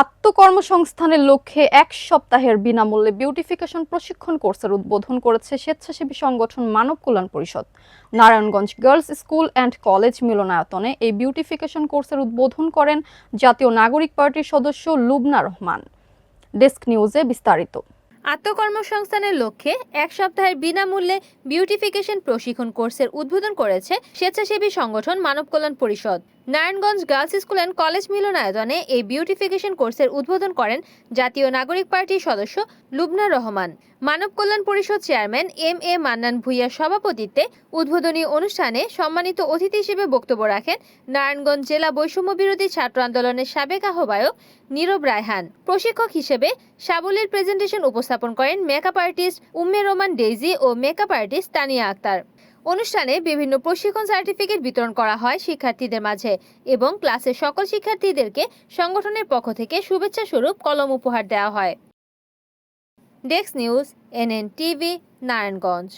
আত্মকর্মসংস্থানের লক্ষ্যে এক সপ্তাহের বিনামূল্যে বিউটিফিকেশন প্রশিক্ষণ কোর্সের উদ্বোধন করেছে স্বেচ্ছাসেবী সংগঠন Manab Kalyan Parishad. Narayanganj girls school and college মিলনায়তনে এই বিউটিফিকেশন কোর্সের উদ্বোধন করেন জাতীয় নাগরিক পার্টির সদস্য লুবনা রহমান। ডেস্ক নিউজে বিস্তারিত। আত্মকর্মসংস্থানের লক্ষ্যে এক সপ্তাহের বিনামূল্যে বিউটিফিকেশন প্রশিক্ষণ কোর্সের উদ্বোধন করেছে স্বেচ্ছাসেবী সংগঠন Manab Kalyan Parishad. Narayanganj girls school and college মিলনায়তনে এই বিউটিফিকেশন কোর্সের উদ্বোধন করেন জাতীয় নাগরিক পার্টির সদস্য Lubna Rahman. Manab Kalyan Parishad chairman M A Mannan ভুইয়ার সভাপতিত্বে উদ্বোধনী অনুষ্ঠানে সম্মানিত অতিথি হিসেবে বক্তব্য রাখেন নারায়ণগঞ্জ জেলা বৈষম্য বিরোধী ছাত্র আন্দোলনের সাবেক আহ্বায়ক নীরব রায়হান। প্রশিক্ষক হিসেবে সাবলীর প্রেজেন্টেশন উপস্থাপন করেন makeup artist Umme Roman daisy ও মেকআপ আর্টিস্ট তানিয়া আক্তার। অনুষ্ঠানে বিভিন্ন প্রশিক্ষণ সার্টিফিকেট বিতরণ করা হয় শিক্ষার্থীদের মাঝে এবং ক্লাসের সকল শিক্ষার্থীদেরকে সংগঠনের পক্ষ থেকে শুভেচ্ছা স্বরূপ কলম উপহার দেওয়া হয়। Desk news, NN TV, Narayanganj.